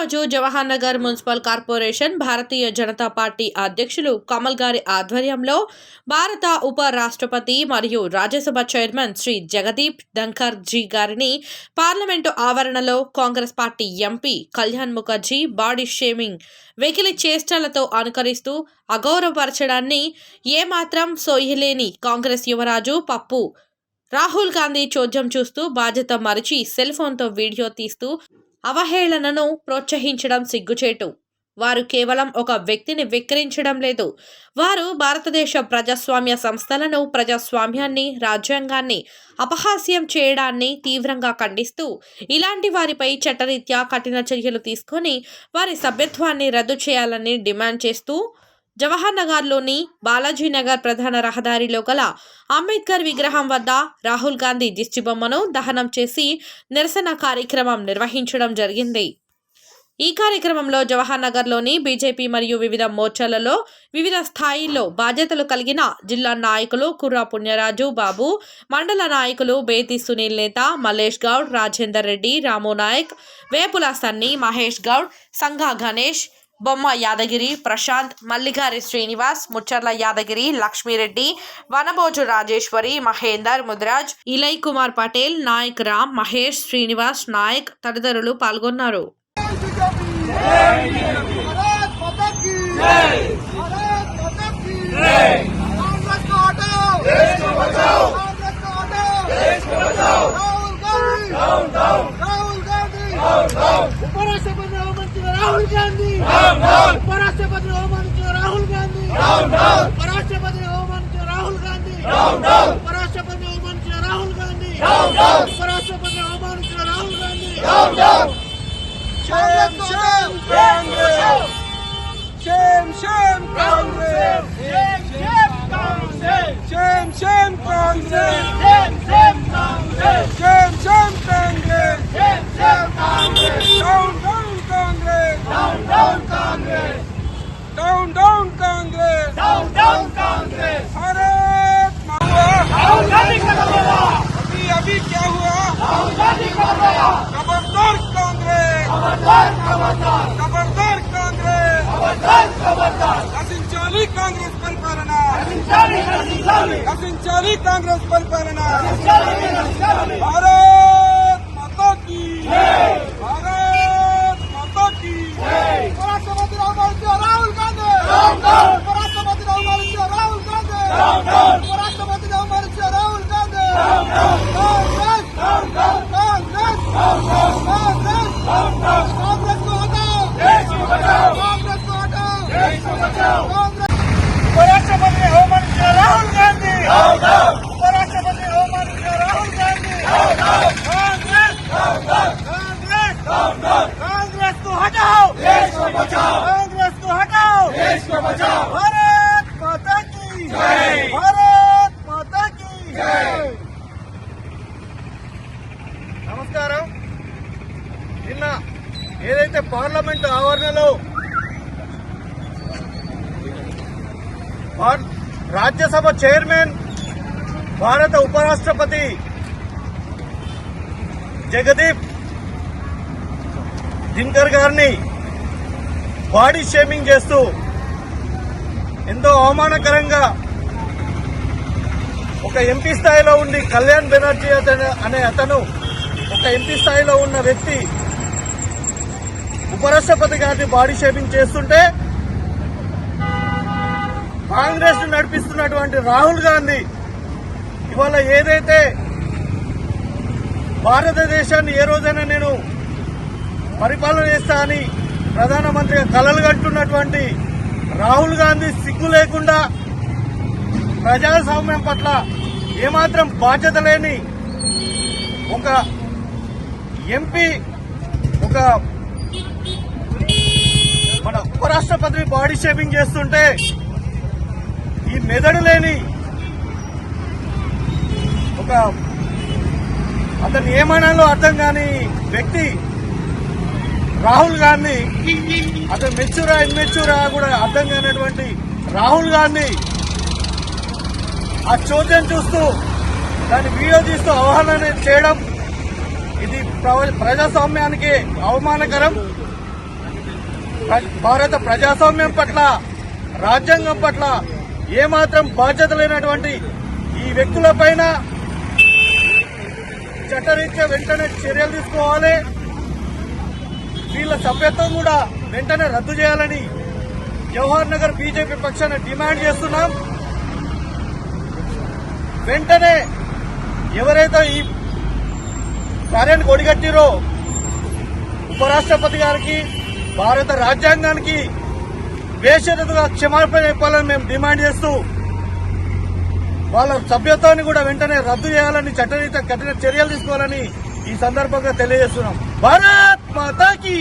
ఈరోజు Jawahar Nagar municipal corporation Bharatiya Janata Party అధ్యక్షులు కమల్ గారి ఆధ్వర్యంలో భారత ఉప రాష్ట్రపతి మరియు రాజ్యసభ చైర్మన్ శ్రీ జగదీప్ ధంకర్ జీ గారిని పార్లమెంటు ఆవరణలో Congress party MP Kalyan Mukherjee body shaming వెకిలి చేష్టలతో అనుకరిస్తూ అగౌరవపరచడాన్ని ఏమాత్రం సోయలేని కాంగ్రెస్ యువరాజు పప్పు రాహుల్ గాంధీ చోద్యం చూస్తూ బాధ్యత మరిచి సెల్ ఫోన్తో వీడియో తీస్తూ అవహేళనను ప్రోత్సహించడం సిగ్గుచేటు. వారు కేవలం ఒక వ్యక్తిని వెక్కిరించడం లేదు. వారు భారతదేశ ప్రజాస్వామ్య సంస్థలను ప్రజాస్వామ్యాన్ని రాజ్యాంగాన్ని అపహాస్యం చేయడాన్ని తీవ్రంగా ఖండిస్తూ ఇలాంటి వారిపై చట్టరీత్యా కఠిన చర్యలు తీసుకొని వారి సభ్యత్వాన్ని రద్దు చేయాలని డిమాండ్ చేస్తూ జవహర్ నగర్లోని బాలాజీ నగర్ ప్రధాన రహదారిలో గల అంబేద్కర్ విగ్రహం వద్ద రాహుల్ గాంధీ దిష్టిబొమ్మను దహనం చేసి నిరసన కార్యక్రమం నిర్వహించడం జరిగింది. ఈ కార్యక్రమంలో జవహర్ నగర్లోని బీజేపీ మరియు వివిధ మోర్చాలలో వివిధ స్థాయిల్లో బాధ్యతలు కలిగిన జిల్లా నాయకులు కుర్రా పుణ్యరాజు బాబు మండల నాయకులు బేతి సునీల్ నేత మలేష్ గౌడ్ రాజేందర్ రెడ్డి రాము నాయక్ వేపుల సన్ని మహేష్ గౌడ్ సంఘా గణేష్ బొమ్మ యాదగిరి ప్రశాంత్ మల్లిగారి శ్రీనివాస్ ముచ్చర్ల యాదగిరి లక్ష్మీరెడ్డి వనభోజు రాజేశ్వరి మహేందర్ ముద్రాజ్ ఇలయ్ కుమార్ పటేల్ నాయక్ రామ్ మహేష్ శ్రీనివాస్ నాయక్ తదితరులు పాల్గొన్నారు Hey! ఉపరాష్ట్రపతిని అవమానించిన రాహుల్ గాంధీ ఉపరాష్ట్రపతిని అవమానించిన రాహుల్ గాంధీ నశించాలి కాంగ్రెస్ పరిపాలన భారత్ మాతా నమస్కారం. నిన్న ఏదైతే పార్లమెంట్ ఆవరణలో రాజ్యసభ చైర్మన్ భారత ఉపరాష్ట్రపతి జగదీప్ దింకర్ గారిని బాడీ షేమింగ్ చేస్తూ ఎంతో అవమానకరంగా ఒక ఎంపీ స్థాయిలో ఉండి కళ్యాణ్ బెనర్జీ అతను అనే అతను ఒక ఎంపీ స్థాయిలో ఉన్న వ్యక్తి ఉపరాష్ట్రపతి గారిని బాడీ షేపింగ్ చేస్తుంటే కాంగ్రెస్ నడిపిస్తున్నటువంటి రాహుల్ గాంధీ ఇవాళ ఏదైతే భారతదేశాన్ని ఏ రోజైనా నేను పరిపాలన చేస్తా అని ప్రధానమంత్రిగా కలలు కంటున్నటువంటి రాహుల్ గాంధీ సిగ్గు లేకుండా ప్రజాస్వామ్యం పట్ల ఏమాత్రం బాధ్యత లేని ఒక ఎంపీ ఒక మన ఉపరాష్ట్రపతిని బాడీ షేపింగ్ చేస్తుంటే ఈ మెదడు లేని ఒక అతను ఏమనాలో అర్థం కాని వ్యక్తి రాహుల్ గాంధీ అతను మెచ్యూరా ఇమ్మెచ్యూరా కూడా అర్థం కానటువంటి రాహుల్ గాంధీ ఆ చోద్యం చూస్తూ దాన్ని వీడియో తీస్తూ అవహేళన చేయడం ఇది ప్రవ- ప్రజాస్వామ్యానికి అవమానకరం. భారత ప్రజాస్వామ్యం పట్ల రాజ్యాంగం పట్ల ఏమాత్రం బాధ్యత లేనటువంటి ఈ వ్యక్తులపైన చట్టరీత్యా వెంటనే చర్యలు తీసుకోవాలి. వీళ్ళ సభ్యత్వం కూడా వెంటనే రద్దు చేయాలని జవహర్ నగర్ బీజేపీ పక్షాన డిమాండ్ చేస్తున్నాం. వెంటనే ఎవరైతే ఈ కార్యాన్ని ఒడిగట్టిరో ఉపరాష్ట్రపతి గారికి భారత రాజ్యాంగానికి బేషరతుగా క్షమాపణ చెప్పాలని మేము డిమాండ్ చేస్తూ వాళ్ళ సభ్యత్వాన్ని కూడా వెంటనే రద్దు చేయాలని చట్టరీత కఠిన చర్యలు తీసుకోవాలని ఈ సందర్భంగా తెలియజేస్తున్నాం. భారత్ మాతాకి